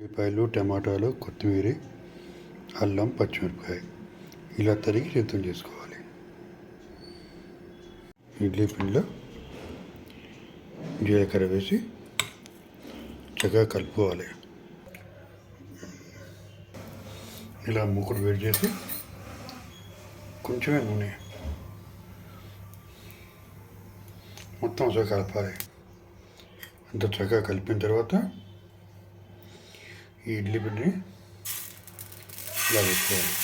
ఉల్లిపాయలు టమాటాలు కొత్తిమీర అల్లం పచ్చిమిరపకాయ ఇలా తరిగి సిద్ధం చేసుకోవాలి. ఇడ్లీ పిండిలో జీలకర్ర వేసి చక్కగా కలుపుకోవాలి. ఇలా మూకుడు వేడి చేసి కొంచెమే నూనె మొత్తం చక్కగా కలపాలి. అంత చక్కగా కలిపిన తర్వాత ఈ ఇడ్లీ పిండిని ఇలా వేసుకోవాలి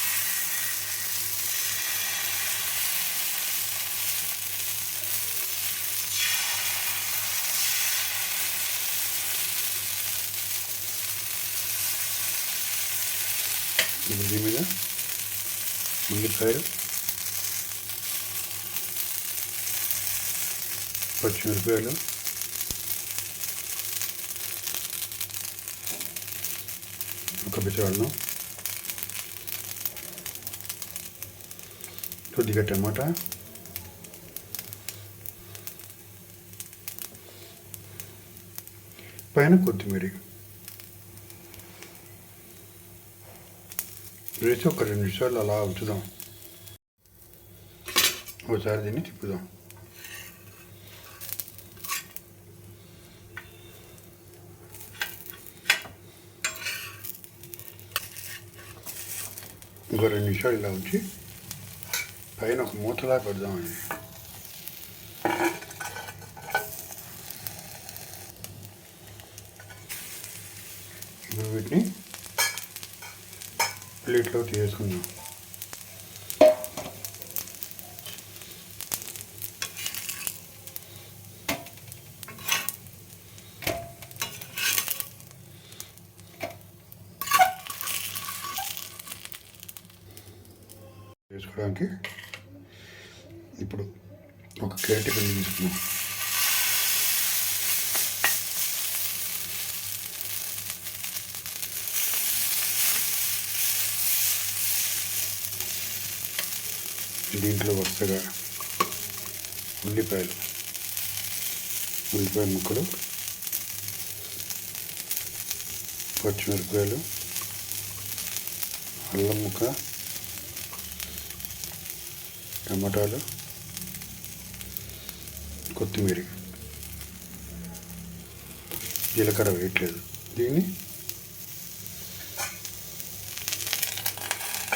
ఇడ్లీ మీద ఉల్లిపాయలు పచ్చిమిరపకాయలు ఒక బిచ్చవాళ్ళను కొద్దిగా టమాటా పైన కొత్తిమీర వేసి ఒక రెండు నిమిషాలు అలా ఉంచుదాం ఒకసారి దీన్ని తిప్పుదాం ఇంకో రెండు నిమిషాలు ఇలా ఉంచి పైన ఒక మూతలా పెడదామండి. ఇప్పుడు వీటిని ప్లేట్లో తీసుకుందాం చేసుకోవడానికి ఇప్పుడు ఒక క్రేట్ పిండి తీసుకున్నాం దీంట్లో వరుసగా ఉల్లిపాయలు ఉల్లిపాయ ముక్కలు పచ్చిమిరపకాయలు అల్లం ముక్క టమాటాలు కొత్తిమీర. జీలకర్ర వేయట్లేదు. దీన్ని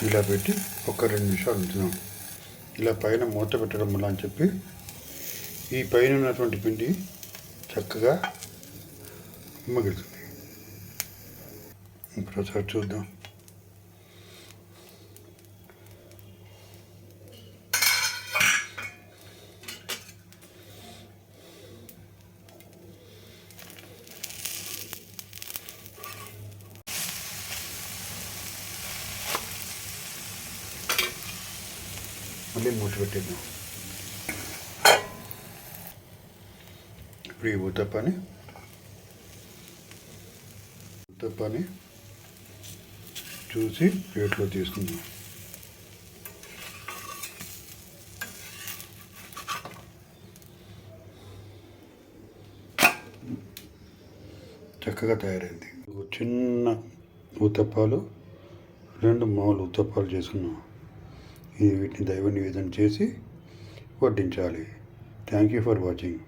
ఇలా పెట్టి ఒక రెండు నిమిషాలు ఉంచుదాం. ఇలా పైన మూత పెట్టడం వల్ల అని చెప్పి ఈ పైన ఉన్నటువంటి పిండి చక్కగా ఉమ్మగిలుతుంది ఇప్పుడు ఒకసారి చూద్దాం. మళ్ళీ మూత పెట్టేద్దాం ఇప్పుడు ఈ ఉత్తప్పని ఉత్తప్పని చూసి ప్లేట్లో తీసుకుందాం. చక్కగా తయారైంది. ఒక చిన్న ఉత్తప్పాలు రెండు మామూలు ఉత్తప్పాలు చేసుకున్నాం వీటిని దైవ నివేదన చేసి వడ్డించాలి. Thank you for watching